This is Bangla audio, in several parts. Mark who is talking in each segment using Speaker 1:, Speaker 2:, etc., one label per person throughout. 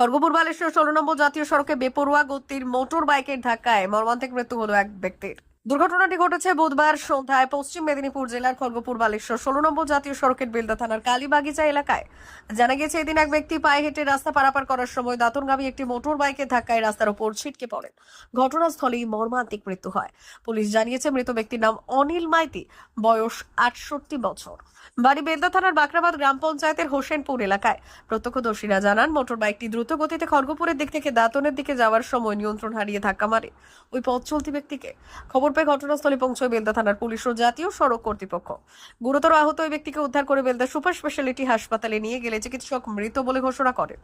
Speaker 1: খড়গপুর বালেশ্বর ষোলো নম্বর জাতীয় সড়কে বেপরোয়া গতির মোটর বাইকের ধাক্কায় মর্মান্তিক মৃত্যু হলো এক ব্যক্তির। দুর্ঘটনাটি ঘটেছে বুধবার সন্ধ্যায় পশ্চিম মেদিনীপুর জেলার খড়গপুর বালেশ্বর ষোলো নম্বর জাতীয় সড়কের বেলদা থানার কালীবাগিচা এলাকায়। জানা গেছে এদিন এক ব্যক্তি পায়ে হেঁটে রাস্তা পারাপার করার সময় দাঁতনগামী একটি মোটর বাইকের ধাক্কায় রাস্তার ওপর ছিটকে পড়েন। ঘটনাস্থলেই মর্মান্তিক মৃত্যু হয়। পুলিশ জানিয়েছে, মৃত ব্যক্তির নাম অনিল মাইতি, বয়স আটষট্টি বছর। বাড়ি বেলদা থানার বাকরাবাদ গ্রাম পঞ্চায়েতের হোসেনপুর এলাকায়। প্রত্যক্ষদর্শীরা জানান মোটর বাইকটি দ্রুত গতিতে খড়গপুরের দিক থেকে দাঁতনের দিকে যাওয়ার সময় নিয়ন্ত্রণ হারিয়ে ধাক্কা মারে। ওই পথ চলতি ব্যক্তিকে। খবর পেয়ে ঘটনাস্থলে পৌঁছয় বেলদা থানার পুলিশ ও জাতীয় সড়ক কর্তৃপক্ষ। গুরুতর আহত ওই ব্যক্তিকে উদ্ধার করে বেলদা সুপার স্পেশালিটি হাসপাতালে নিয়ে গেলে চিকিৎসক মৃত বলে ঘোষণা করে।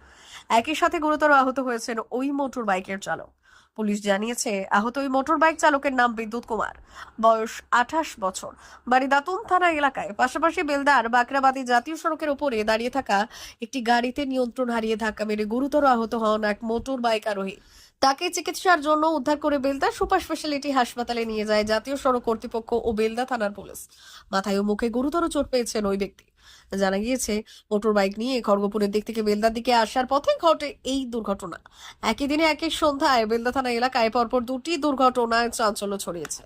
Speaker 1: একই সাথে গুরুতর আহত হয়েছেন ওই মোটর বাইকের চালক। পুলিশ জানিয়েছে, আহত ওই মোটর বাইক চালকের নাম বিদ্যুৎ কুমার। বয়স আঠাশ বছর। বাড়ি দাতুন থানা এলাকায়। পাশাপাশি বেলদার বাকরাবাদী জাতীয় সড়কের উপরে দাঁড়িয়ে থাকা একটি গাড়িতে নিয়ন্ত্রণ হারিয়ে ধাক্কা মেরে গুরুতর আহত হন এক মোটর বাইক আরোহী। তাকে চিকিৎসার জন্য উদ্ধার করে বেলদা সুপার স্পেশালিটি হাসপাতালে নিয়ে যায় জাতীয় সড়ক কর্তৃপক্ষ ও বেলদা থানার পুলিশ। মাথায় ও মুখে গুরুতর চোট পেয়েছেন ওই ব্যক্তি। জানা গিয়েছে, মোটর বাইক নিয়ে খড়গপুরের দিক থেকে বেলদার দিকে আসার পথে ঘটে এই দুর্ঘটনা। একই দিনে একই সন্ধ্যায় বেলদা থানা এলাকায় পরপর দুটি দুর্ঘটনায় চাঞ্চল্য ছড়িয়েছে।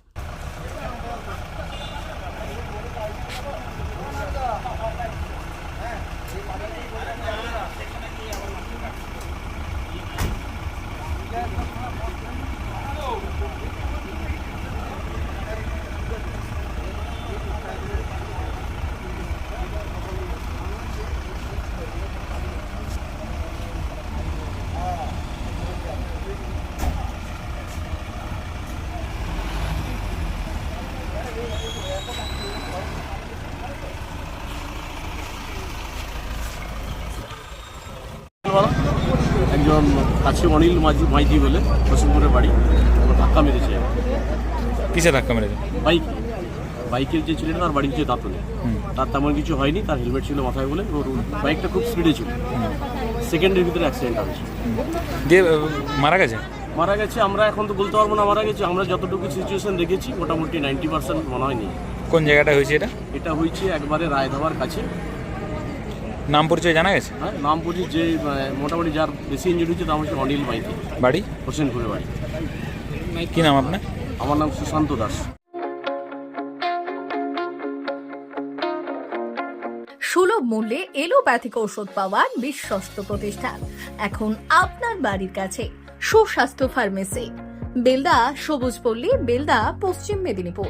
Speaker 2: একজন কাছে অনিল মাঝি মাইতি বলে হোসেনপুরের বাড়ি। ধাক্কা মেরেছে।
Speaker 3: কিসে ধাক্কা মেরেছে?
Speaker 2: বাইক। বাইকের যে ছেলেটা তার বাড়ি হচ্ছে দাঁতনে তার তেমন কিছু হয়নি তার হেলমেট ছিল মাথায় বলে। ওর বাইকটা খুব স্পিডে ছিল। সেকেন্ডের ভিতরে অ্যাক্সিডেন্ট হয়েছে।
Speaker 3: দিয়ে মারা গেছে?
Speaker 2: মারা গেছে আমরা এখন তো বলতে পারব না মারা গেছে। আমরা যতটুকু সিচুয়েশন দেখেছি মোটামুটি নাইনটি পার্সেন্ট মনে হয়নি।
Speaker 3: কোন জায়গাটা হয়েছে এটা?
Speaker 2: এটা হয়েছে একবারে রায় রায়ধাবার কাছে।
Speaker 3: নাম পরিচয় জানা গেছে?
Speaker 2: হ্যাঁ নাম বলছি যে মোটামুটি যার বেশি ইঞ্জুরি হচ্ছে তার হচ্ছে অনিল মাইতি
Speaker 3: বাড়ি?
Speaker 2: হোসেনপুরের বাড়ি।
Speaker 3: কি নাম আপনার?
Speaker 2: আমার নাম সুশান্ত দাস।
Speaker 4: সুলভ মূল্যে এলোপ্যাথিক ঔষধ পাওয়ার বিশ্বস্ত প্রতিষ্ঠান। এখন আপনার বাড়ির কাছে সুস্বাস্থ্য ফার্মেসি। বেলদা সবুজ পল্লী বেলদা পশ্চিম মেদিনীপুর।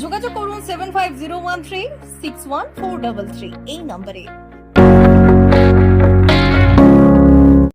Speaker 4: যোগাযোগ করুন seven five zero one three six one four double three এই নম্বরে।